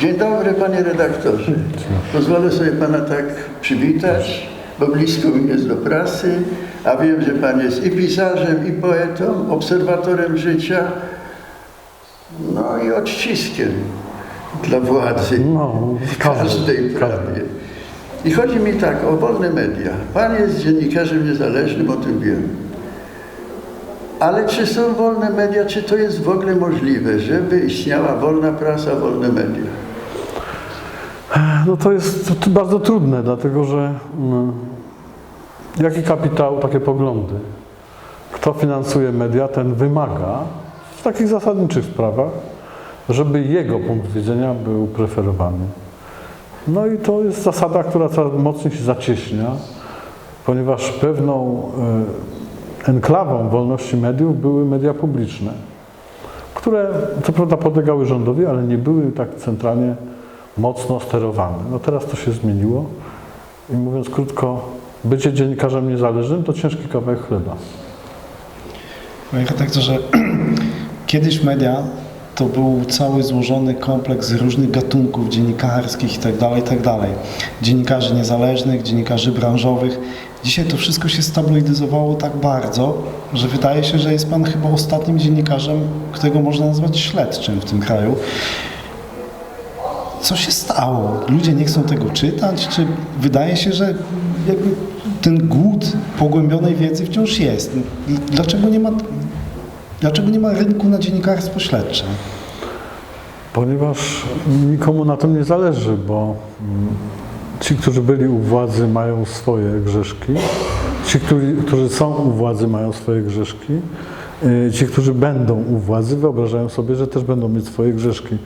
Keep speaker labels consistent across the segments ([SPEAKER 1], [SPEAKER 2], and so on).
[SPEAKER 1] Dzień dobry panie redaktorze. Pozwolę sobie pana tak przywitać, bo blisko mi jest do prasy, a wiem, że pan jest i pisarzem, i poetą, obserwatorem życia, no i odciskiem dla władzy.
[SPEAKER 2] No,
[SPEAKER 1] Każdej prawie. I chodzi mi tak o wolne media. Pan jest dziennikarzem niezależnym, o tym wiem. Ale czy są wolne media, czy to jest w ogóle możliwe, żeby istniała wolna prasa, wolne media?
[SPEAKER 2] No to jest bardzo trudne, dlatego że mm, jaki kapitał, takie poglądy. Kto finansuje media, ten wymaga w takich zasadniczych sprawach, żeby jego punkt widzenia był preferowany. No i to jest zasada, która coraz mocniej się zacieśnia, ponieważ pewną e, enklawą wolności mediów były media publiczne, które co prawda podlegały rządowi, ale nie były tak centralnie mocno sterowane. No teraz to się zmieniło i mówiąc krótko, bycie dziennikarzem niezależnym to ciężki kawałek chleba.
[SPEAKER 3] Panie redaktorze, kiedyś media to był cały złożony kompleks różnych gatunków dziennikarskich itd., itd. Dziennikarzy niezależnych, dziennikarzy branżowych. Dzisiaj to wszystko się stabilizowało tak bardzo, że wydaje się, że jest Pan chyba ostatnim dziennikarzem, którego można nazwać śledczym w tym kraju. Co się stało? Ludzie nie chcą tego czytać? Czy wydaje się, że ten głód pogłębionej wiedzy wciąż jest? Dlaczego nie ma, dlaczego nie ma rynku na dziennikarstwo śledcze?
[SPEAKER 2] Ponieważ nikomu na tym nie zależy, bo ci, którzy byli u władzy, mają swoje grzeszki. Ci, którzy, którzy są u władzy, mają swoje grzeszki. Y, Ci, którzy będą u władzy, wyobrażają sobie, że też będą mieć swoje grzeszki.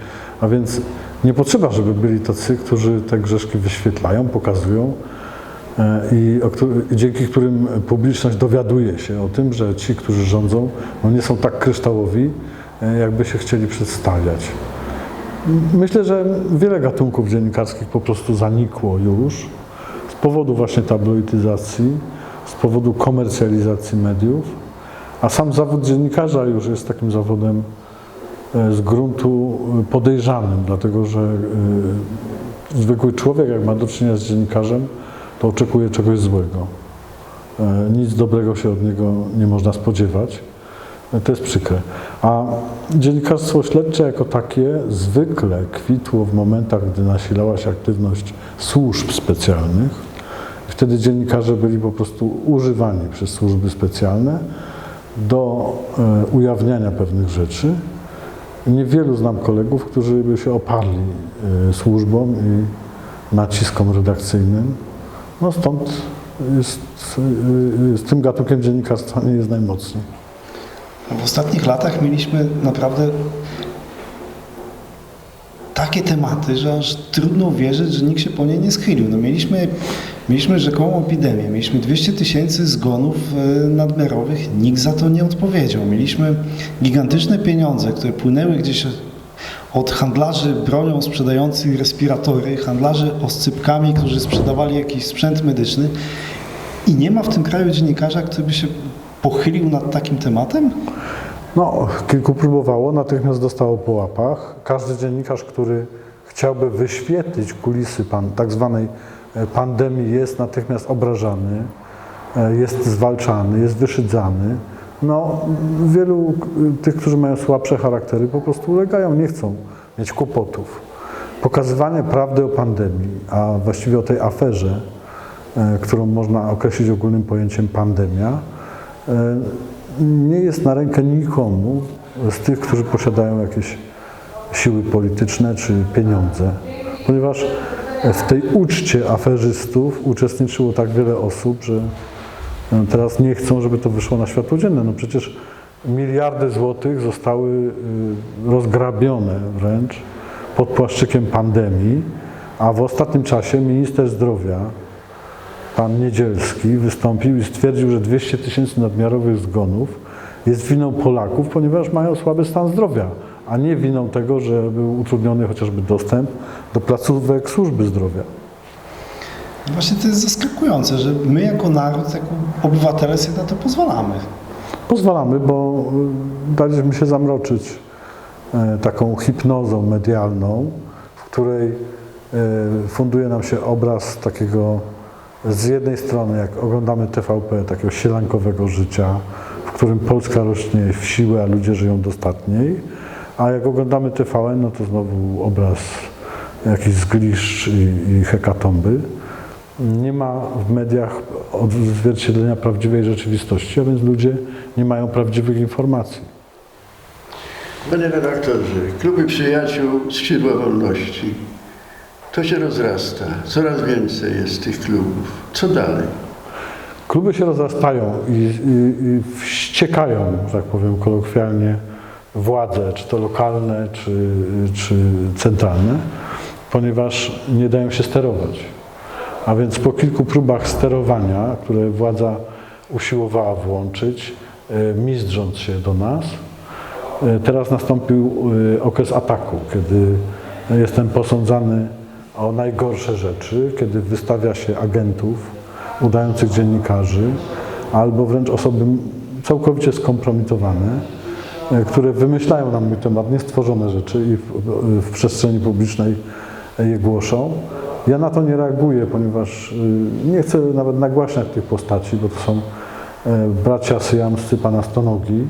[SPEAKER 2] A więc nie potrzeba, żeby byli tacy, którzy te grzeszki wyświetlają, pokazują e, i dzięki którym publiczność dowiaduje się o tym, że ci, którzy rządzą, no nie są tak kryształowi, e, jakby się chcieli przedstawiać. Myślę, że wiele gatunków dziennikarskich po prostu zanikło już z powodu właśnie tabloidyzacji, z powodu komercjalizacji mediów, a sam zawód dziennikarza już jest takim zawodem z gruntu podejrzanym, dlatego że e, zwykły człowiek, jak ma do czynienia z dziennikarzem, to oczekuje czegoś złego. E, Nic dobrego się od niego nie można spodziewać. E, To jest przykre. A dziennikarstwo śledcze jako takie zwykle kwitło w momentach, gdy nasilała się aktywność służb specjalnych. Wtedy dziennikarze byli po prostu używani przez służby specjalne do ujawniania pewnych rzeczy. Niewielu znam kolegów, którzy by się oparli e, służbom i naciskom redakcyjnym. No stąd jest, e, z tym gatunkiem dziennikarstwa nie jest najmocniej.
[SPEAKER 3] W ostatnich latach mieliśmy naprawdę takie tematy, że aż trudno uwierzyć, że nikt się po nie nie schylił. No mieliśmy, mieliśmy rzekomą epidemię, mieliśmy 200 tysięcy zgonów e, nadmiarowych, nikt za to nie odpowiedział. Mieliśmy gigantyczne pieniądze, które płynęły gdzieś od handlarzy bronią sprzedających respiratory, handlarzy oscypkami, którzy sprzedawali jakiś sprzęt medyczny i nie ma w tym kraju dziennikarza, który by się pochylił nad takim tematem?
[SPEAKER 2] No, kilku próbowało, natychmiast dostało po łapach. Każdy dziennikarz, który chciałby wyświetlić kulisy pan, tak zwanej e, pandemii, jest natychmiast obrażany, e, jest zwalczany, jest wyszydzany. No, wielu e, tych, którzy mają słabsze charaktery, po prostu ulegają, nie chcą mieć kłopotów. Pokazywanie prawdy o pandemii, a właściwie o tej aferze, którą można określić ogólnym pojęciem pandemia, nie jest na rękę nikomu z tych, którzy posiadają jakieś siły polityczne czy pieniądze, ponieważ w tej uczcie aferzystów uczestniczyło tak wiele osób, że e, teraz nie chcą, żeby to wyszło na światło dzienne. No przecież miliardy złotych zostały y, rozgrabione wręcz pod płaszczykiem pandemii, a w ostatnim czasie minister zdrowia pan Niedzielski wystąpił i stwierdził, że 200 tysięcy nadmiarowych zgonów jest winą Polaków, ponieważ mają słaby stan zdrowia, a nie winą tego, że był utrudniony chociażby dostęp do placówek służby zdrowia.
[SPEAKER 3] No Właśnie to jest zaskakujące, że my jako naród, jako obywatele sobie na to pozwalamy.
[SPEAKER 2] Pozwalamy, bo y, daliśmy się zamroczyć e, taką hipnozą medialną, w której e, funduje nam się obraz takiego z jednej strony, jak oglądamy TVP, takiego sielankowego życia, w którym Polska rośnie w siłę, a ludzie żyją dostatniej, a jak oglądamy TVN, no to znowu obraz jakichś zgliszcz i, i hekatomby. Nie ma w mediach odzwierciedlenia prawdziwej rzeczywistości, a więc ludzie nie mają prawdziwych informacji.
[SPEAKER 1] Panie redaktorze, kluby przyjaciół Skrzydła Wolności. To się rozrasta. Coraz więcej jest tych klubów. Co dalej?
[SPEAKER 2] Kluby się rozrastają i, i, i wściekają, tak powiem kolokwialnie, władze, czy to lokalne, czy, czy centralne, ponieważ nie dają się sterować. A więc po kilku próbach sterowania, które władza usiłowała włączyć, e, mizdrząc się do nas, e, teraz nastąpił e, okres ataku, kiedy jestem posądzany o najgorsze rzeczy, kiedy wystawia się agentów, udających dziennikarzy, albo wręcz osoby całkowicie skompromitowane, e, które wymyślają na mój temat niestworzone rzeczy i w, w przestrzeni publicznej je głoszą. Ja na to nie reaguję, ponieważ y, nie chcę nawet nagłaśniać tych postaci, bo to są e, bracia syjamscy pana Stonogi,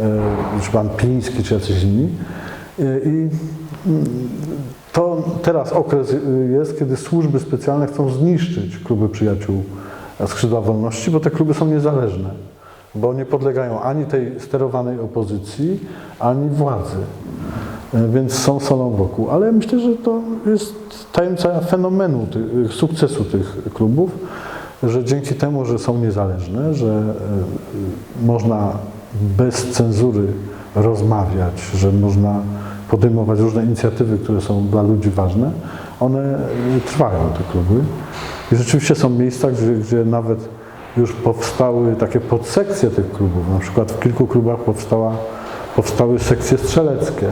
[SPEAKER 2] e, czy pan Piński, czy jacyś inni. E, I mm, to teraz okres jest, kiedy służby specjalne chcą zniszczyć kluby przyjaciół Skrzydła Wolności, bo te kluby są niezależne, bo nie podlegają ani tej sterowanej opozycji, ani władzy. E, Więc są solą wokół. Ale myślę, że to jest tajemnica fenomenu, sukcesu tych klubów, że dzięki temu, że są niezależne, że e, można bez cenzury rozmawiać, że można podejmować różne inicjatywy, które są dla ludzi ważne, one y, trwają, te kluby. I rzeczywiście są miejsca, gdzie, gdzie nawet już powstały takie podsekcje tych klubów. Na przykład w kilku klubach powstała, powstały sekcje strzeleckie,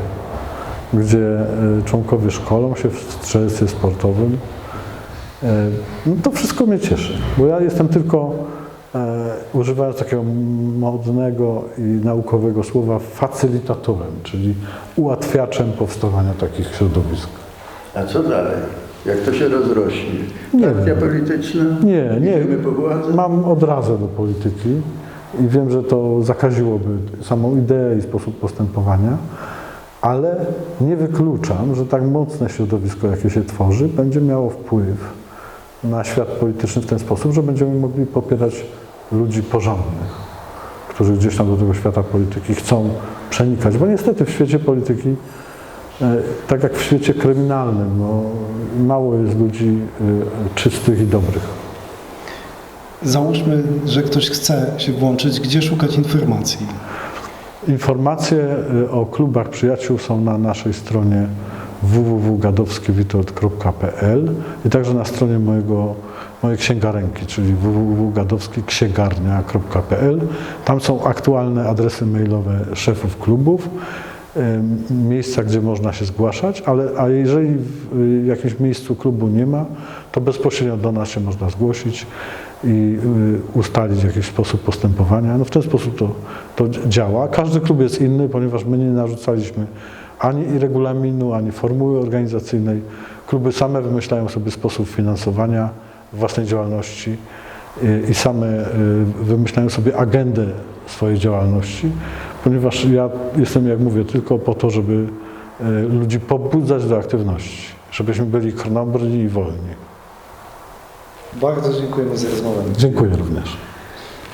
[SPEAKER 2] gdzie y, członkowie szkolą się w strzelectwie sportowym. E, No to wszystko mnie cieszy, bo ja jestem tylko, e, używając takiego modnego i naukowego słowa, facylitatorem, czyli ułatwiaczem powstawania takich środowisk.
[SPEAKER 1] A co dalej? Jak to się rozrośnie?
[SPEAKER 2] Nie
[SPEAKER 1] Partia
[SPEAKER 2] wiem.
[SPEAKER 1] polityczna?
[SPEAKER 2] Nie, nie, mam odrazę do polityki i wiem, że to zakaziłoby samą ideę i sposób postępowania, ale nie wykluczam, że tak mocne środowisko, jakie się tworzy, będzie miało wpływ na świat polityczny w ten sposób, że będziemy mogli popierać ludzi porządnych, którzy gdzieś tam do tego świata polityki chcą przenikać, bo niestety w świecie polityki, e, tak jak w świecie kryminalnym, no, mało jest ludzi e, czystych i dobrych.
[SPEAKER 3] Załóżmy, że ktoś chce się włączyć, gdzie szukać informacji.
[SPEAKER 2] Informacje y, o klubach przyjaciół są na naszej stronie www.gadowskiwitold.pl i także na stronie mojego, mojej księgarenki, czyli www.gadowskiksiegarnia.pl. Tam są aktualne adresy mailowe szefów klubów, miejsca, gdzie można się zgłaszać, ale a jeżeli w jakimś miejscu klubu nie ma, to bezpośrednio do nas się można zgłosić i y, ustalić jakiś sposób postępowania. No w ten sposób to, to działa. Każdy klub jest inny, ponieważ my nie narzucaliśmy ani regulaminu, ani formuły organizacyjnej. Kluby same wymyślają sobie sposób finansowania własnej działalności y, i same y, wymyślają sobie agendę swojej działalności, ponieważ ja jestem, jak mówię, tylko po to, żeby y, ludzi pobudzać do aktywności, żebyśmy byli krnąbrni i wolni.
[SPEAKER 3] Bardzo dziękujemy za rozmowę.
[SPEAKER 2] Dziękuję również.